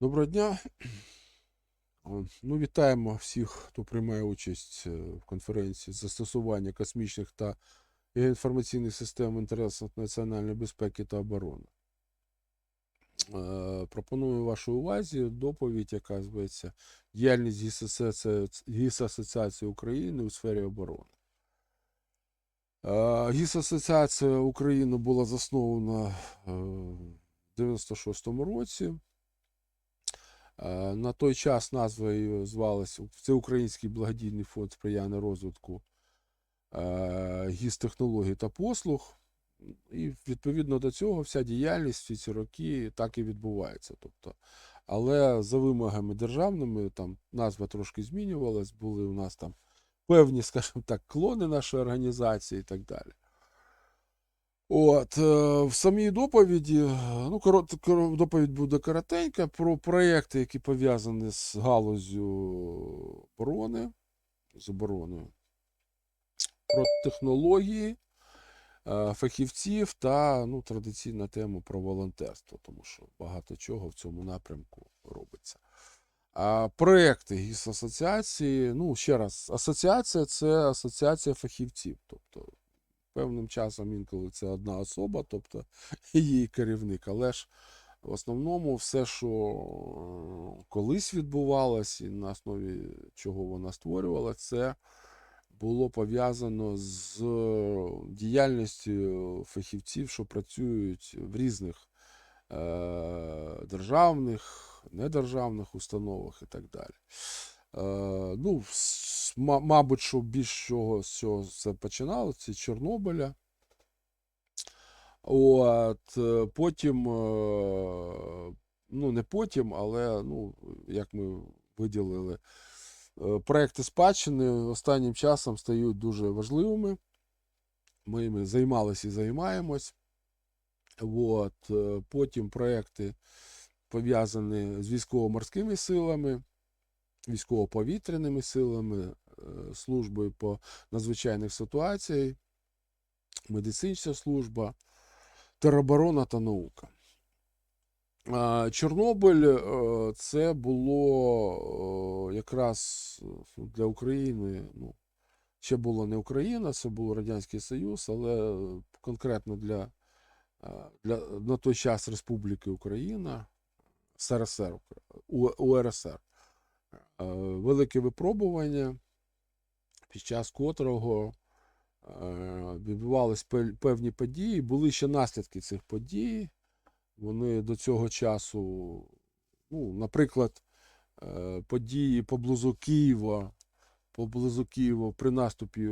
Доброго дня. Ну, вітаємо всіх, хто приймає участь е, в конференції застосування космічних та інформаційних систем в інтересах національної безпеки та оборони. Е, Пропоную вашій увазі доповідь, яка зветься Діяльність ГІС Асоціації України у сфері оборони. Е, ГІС Асоціація України була заснована в 96-му році. Е, На той час назва її звалась Всеукраїнський благодійний фонд сприяння розвитку е, гіс технологій та послуг. І відповідно до цього вся діяльність всі ці роки так і відбувається. Тобто, але за вимогами державними там назва трошки змінювалась, були у нас там певні, скажімо так, клони нашої організації і так далі. От, е, в самій доповіді, е, ну, корот, доповідь буде коротенька про проекти, які пов'язані з галузю оборони, з обороною, про технології, е, фахівців та ну, традиційна тема про волонтерство, тому що багато чого в цьому напрямку робиться. А проекти ГІС асоціації, ну, ще раз, асоціація це асоціація фахівців. Тобто певним часом інколи це одна особа, тобто її керівник. Але ж в основному все, що е, колись відбувалось, і на основі чого вона створювала, це було пов'язано з е, діяльністю фахівців, що працюють в різних е, державних, недержавних установах і так далі. Е, ну, мабуть, що більш чого з цього це починалося, це Чорнобиля. От, е, потім, е, ну не потім, але ну, як ми виділили, проекти спадщини останнім часом стають дуже важливими. Ми ними займалися і займаємось. От, потім проекти пов'язані з військово-морськими силами, військово-повітряними силами, е, службою по надзвичайних ситуаціях, медицинська служба, тероборона та наука. Чорнобиль е, це було е, якраз е, для України. Ну, ще була не Україна, це був Радянський Союз, але конкретно для, для на той час Республіки Україна, СРСР, УРСР. Е, Велике випробування, під час котрого е, відбувались пе- певні події, були ще наслідки цих подій. Вони до цього часу, ну, наприклад, е, події поблизу Києва, поблизу Києва при наступі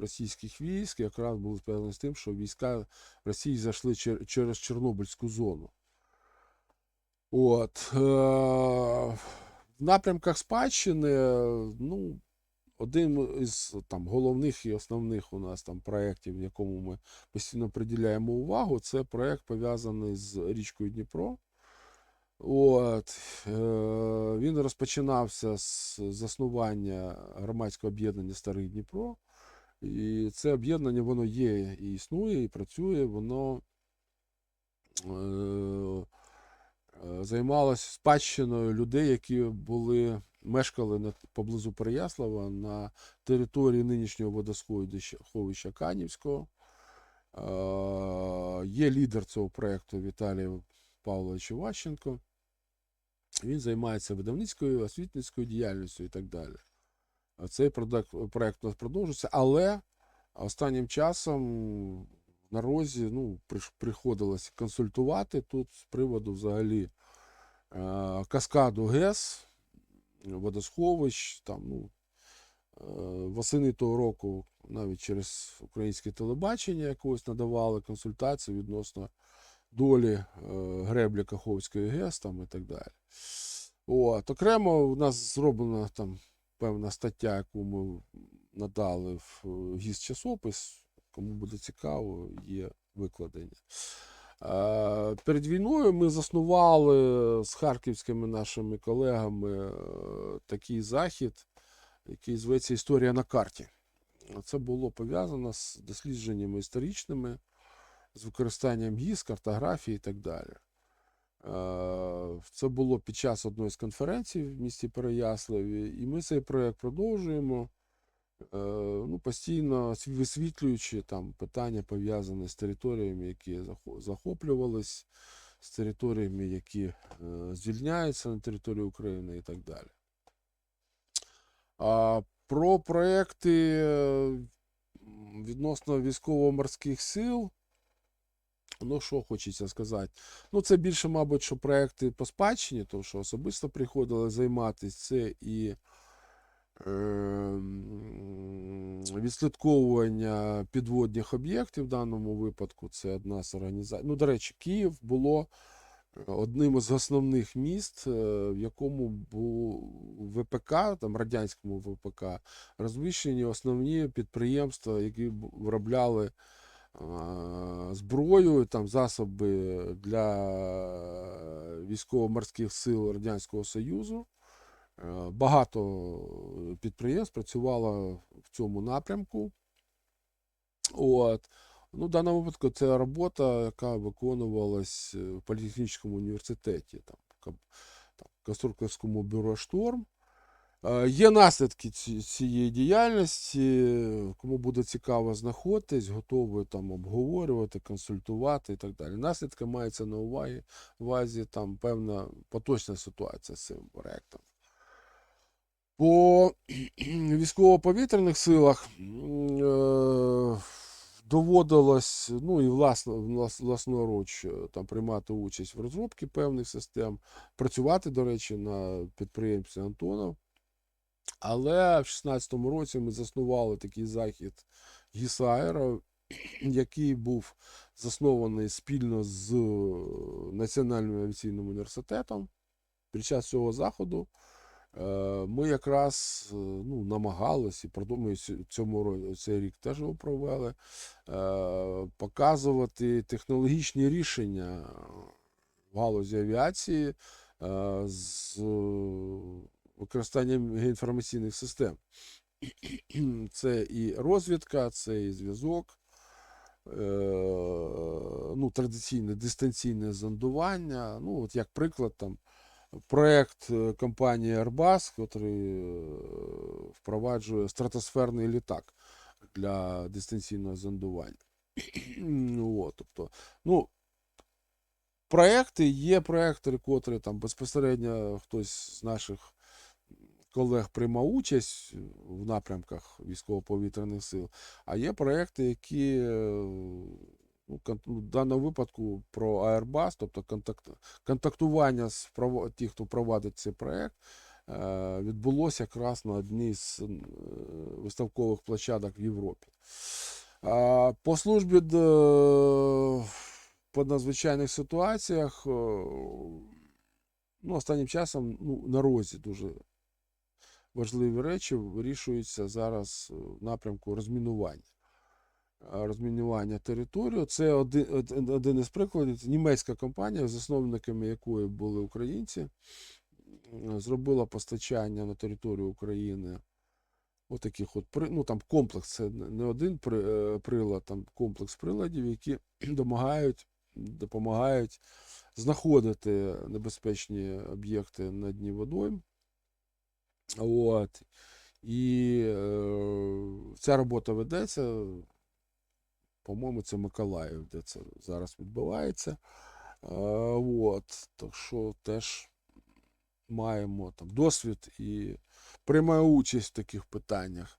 російських військ якраз були пов'язані з тим, що війська Росії зайшли через Чорнобильську зону. От. Е, В напрямках спадщини, е, ну, один із там, головних і основних у нас там проєктів, якому ми постійно приділяємо увагу, це проєкт пов'язаний з річкою Дніпро. От, е, він розпочинався з заснування громадського об'єднання Старий Дніпро. І це об'єднання воно є і існує, і працює, воно е, е, спадщиною людей, які були, мешкали на, поблизу Переяслава на території нинішнього водосховища Канівського. Е, є лідер цього проєкту Віталій Павлович Іващенко. Він займається видавницькою, освітницькою діяльністю і так далі. Цей продак- проект у нас продовжується, але останнім часом на розі ну, приходилось консультувати тут з приводу взагалі е, каскаду ГЕС, водосховищ. Там, ну, е, восени того року навіть через українське телебачення якогось надавали консультації відносно долі е, греблі Каховської ГЕС там, і так далі. От, окремо у нас зроблена там певна стаття, яку ми надали в гіс часопис. Кому буде цікаво, є викладення. Перед війною ми заснували з харківськими нашими колегами е, такий захід, який зветься Історія на карті. Це було пов'язано з дослідженнями історичними, з використанням гіс, картографії і так далі. Це було під час одної з конференцій в місті Переяславі, і ми цей проєкт продовжуємо, ну, постійно висвітлюючи там питання, пов'язані з територіями, які захо- захоплювались, з територіями, які звільняються на території України і так далі. А про проекти відносно військово-морських сил. Ну, що хочеться сказати. Ну, це більше, мабуть, що проекти по спадщині, тому що особисто приходили займатися це і відслідковування підводних об'єктів в даному випадку. Це одна з організацій. Ну, до речі, Київ було одним із основних міст, е, в якому був ВПК, там радянському ВПК, розміщені основні підприємства, які виробляли зброю, там засоби для військово-морських сил Радянського Союзу. Е, Багато підприємств працювало в цьому напрямку. От. Ну, в даному випадку це робота, яка виконувалась е, в політехнічному університеті, там, там, конструкторському бюро Шторм. Е, Є наслідки цієї діяльності. Кому буде цікаво знаходитись, готовий там обговорювати, консультувати і так далі. Наслідки мається на увазі, увазі там певна поточна ситуація з цим проектом. По військово-повітряних силах е, доводилось, ну і власно, влас- власноруч е, там приймати участь в розробці певних систем, працювати, до речі, на підприємстві Антонов. Але в 2016 році ми заснували такий захід ГІСАЕРО, який був заснований спільно з Національним авіаційним університетом. Під час цього заходу е, ми якраз е, ну, намагалися, і продумаю цьому цей рік теж його провели, е, показувати технологічні рішення в галузі авіації е, з використанням інформаційних систем. Це і розвідка, це і зв'язок, е, ну, традиційне дистанційне зондування. Ну, от як приклад, там, проект е, компанії Airbus, який е, впроваджує стратосферний літак для дистанційного зондування. Ну, от, тобто, ну, проекти є проекти, котрі там безпосередньо хтось з наших колег приймав участь в напрямках військово-повітряних сил, а є проекти, які е, в даному випадку про Airbus, тобто контакт, контактування з ті, хто провадить цей проект, е, відбулося якраз на одній з е, виставкових площадок в Європі. По службі по надзвичайних ситуаціях е, ну, останнім часом ну, на розі дуже важливі речі вирішуються зараз в напрямку розмінування. Розмінування території. Це один, один, із прикладів. Німецька компанія, засновниками якої були українці, зробила постачання на територію України отаких от ну, там комплекс, це не один е, прилад, там комплекс приладів, які допомагають, допомагають знаходити небезпечні об'єкти на дні водойм. От. І е, ця робота ведеться. По-моєму, це Миколаїв, де це зараз відбувається. Е, от. Так що теж маємо там досвід і приймаю участь в таких питаннях.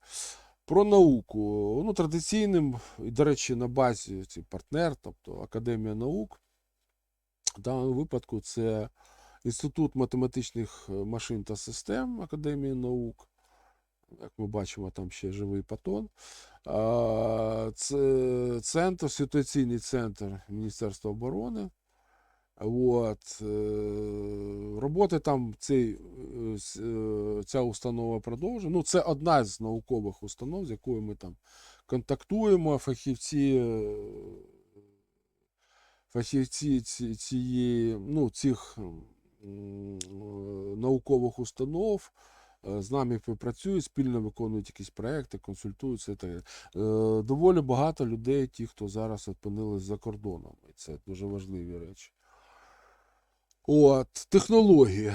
Про науку. Ну, традиційним, до речі, на базі цей партнер, тобто Академія наук. В даному випадку це Інститут математичних е, машин та систем Академії наук. Як ми бачимо, там ще живий патон. Це центр, ситуаційний центр Міністерства оборони. От. е, Роботи там цей, е, е, ця установа продовжує. Ну, це одна з наукових установ, з якою ми там контактуємо. Фахівці, фахівці ці- ну, цих наукових установ з нами працюють, спільно виконують якісь проекти, консультуються. далі. Е, Доволі багато людей, ті, хто зараз опинились за кордоном. І це дуже важливі речі. От, технології.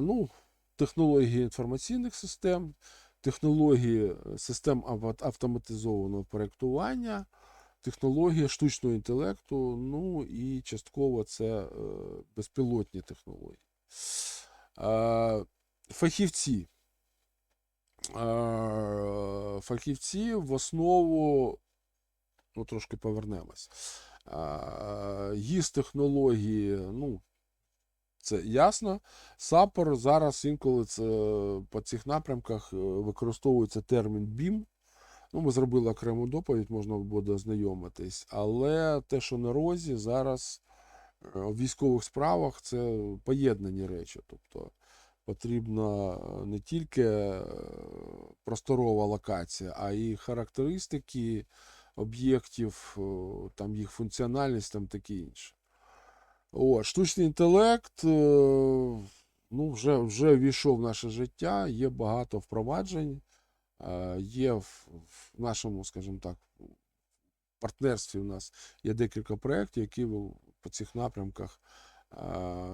Ну, технології інформаційних систем, технології е, систем автоматизованого проєктування, технології штучного інтелекту, ну і частково це е, безпілотні технології. Фахівці. Фахівці в основу, ну трошки повернемось. ЄС технології, ну, це ясно. САПОР зараз інколи це, по цих напрямках е, використовується термін BIM. Ну, ми зробили окрему доповідь, можна буде ознайомитись. Але те, що на розі, зараз е, в військових справах це поєднані речі. Тобто потрібна е, не тільки е, просторова локація, а і характеристики об'єктів, там їх функціональність, там таке інше. От, штучний інтелект е, ну, вже, вже війшов в наше життя, є багато впроваджень, е, є в, в нашому, скажімо так, партнерстві у нас є декілька проєктів, які по цих напрямках.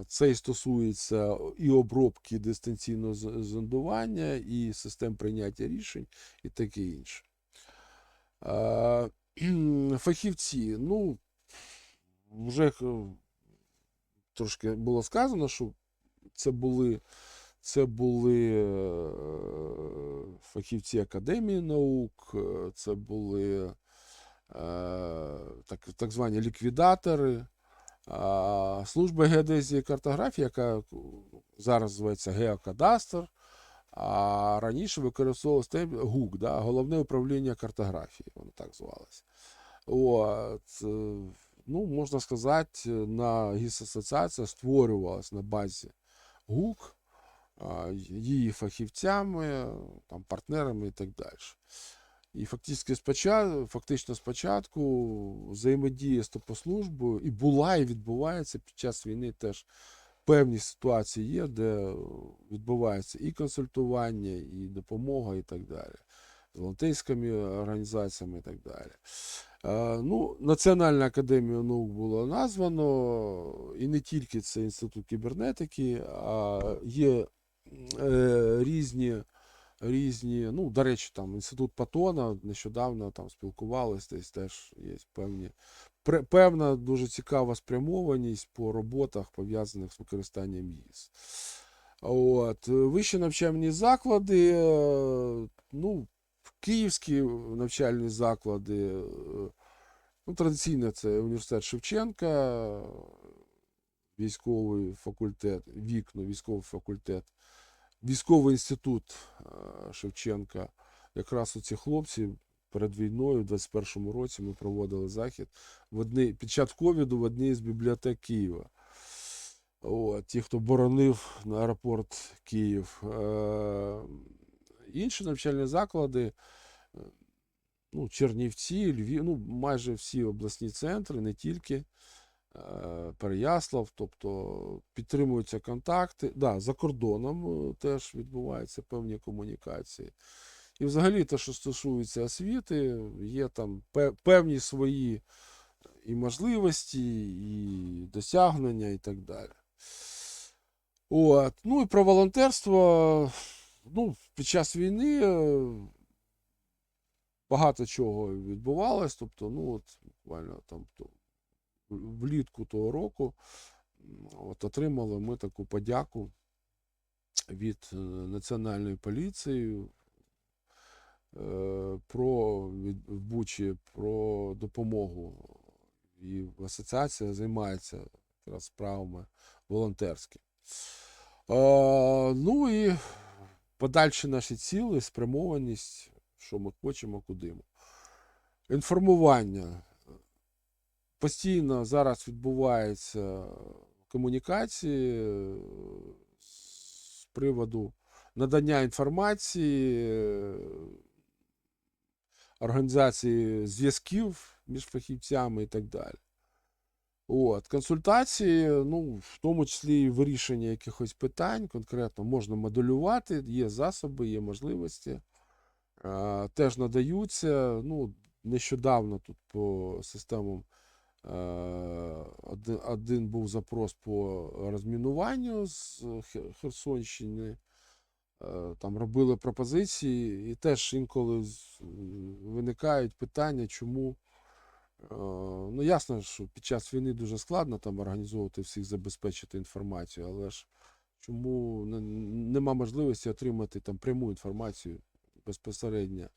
Це і стосується і обробки дистанційного зондування, і систем прийняття рішень, і таке інше. Фахівці, ну, вже трошки було сказано, що це були, це були е, фахівці Академії наук, е, це були е, так, так звані ліквідатори, служба геодезії картографії, яка зараз зветься Геокадастр, а раніше використовувалось ГУК, да, головне управління картографії, воно так звалося. От, е, ну, можна сказати, на ГІС-асоціація створювалась на базі ГУК, її фахівцями, там, партнерами і так далі. І фактично спочатку, фактично спочатку взаємодія з топослужбою і була, і відбувається під час війни теж певні ситуації є, де відбувається і консультування, і допомога, і так далі. З волонтерськими організаціями і так далі. Е, Ну, Національна академія наук було названо, і не тільки це інститут кібернетики, а є е, різні, різні, ну, до речі, там інститут Патона нещодавно там спілкувалися, десь теж є певні, певна дуже цікава спрямованість по роботах, пов'язаних з використанням ЄС. От, е, вищі навчальні заклади, е, ну, київські навчальні заклади, е, ну, традиційно це університет Шевченка, військовий факультет, вікно, військовий факультет, військовий інститут е, Шевченка. Якраз оці хлопці перед війною, в 21-му році, ми проводили захід в одній, під час ковіду в одній з бібліотек Києва. От, ті, хто боронив на аеропорт Київ. Е, інші навчальні заклади, е, ну, Чернівці, Львів, ну, майже всі обласні центри, не тільки. Е, Переяслав, тобто підтримуються контакти. Да, за кордоном е, теж відбуваються певні комунікації. І взагалі те, що стосується освіти, є там певні свої і можливості, і досягнення, і так далі. От. Ну і про волонтерство. Ну, під час війни е, багато чого відбувалось. Тобто, ну от буквально там влітку того року от, отримали ми таку подяку від е, Національної поліції е, про від, Бучі про допомогу. І асоціація займається якраз справами волонтерськими. Е, ну і подальші наші цілі, спрямованість, що ми хочемо, куди. Інформування. Постійно зараз відбуваються комунікації з приводу надання інформації, е, організації зв'язків між фахівцями і так далі. От, консультації, ну, в тому числі і вирішення якихось питань конкретно можна моделювати, є засоби, є можливості, теж надаються. Ну, нещодавно тут по системам Один, один був запрос по розмінуванню з Херсонщини. Е, Там робили пропозиції, і теж інколи виникають питання, чому. е, Ну, ясно, що під час війни дуже складно там організовувати всіх, забезпечити інформацію, але ж чому нема можливості отримати там пряму інформацію безпосередньо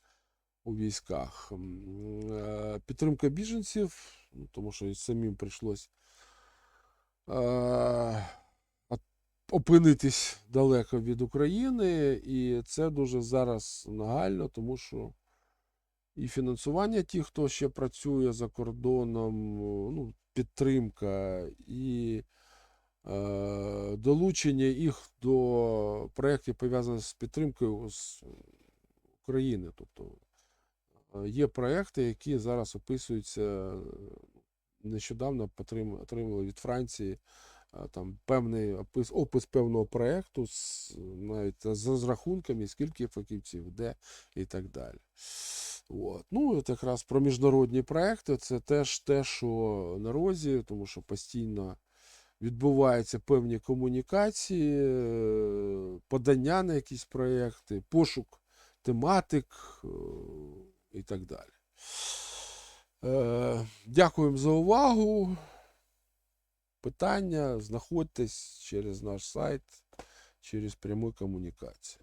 у військах. Е, Підтримка біженців, тому що і самим прийшлось е, опинитись далеко від України, і це дуже зараз нагально, тому що і фінансування тих, хто ще працює за кордоном, ну, підтримка, і е, долучення їх до проєктів, пов'язаних з підтримкою з України. Тобто є проекти, які зараз описуються. е, Нещодавно отримали від Франції е, там певний опис, опис певного проекту з навіть з розрахунками, скільки фахівців, де і так далі. От. Ну, от якраз про міжнародні проекти це теж те, що на розі, тому що постійно відбуваються певні комунікації, е, подання на якісь проекти, пошук тематик е, і так далі. Е, Дякуємо за увагу. Питання знаходьтесь через наш сайт, через пряму комунікацію.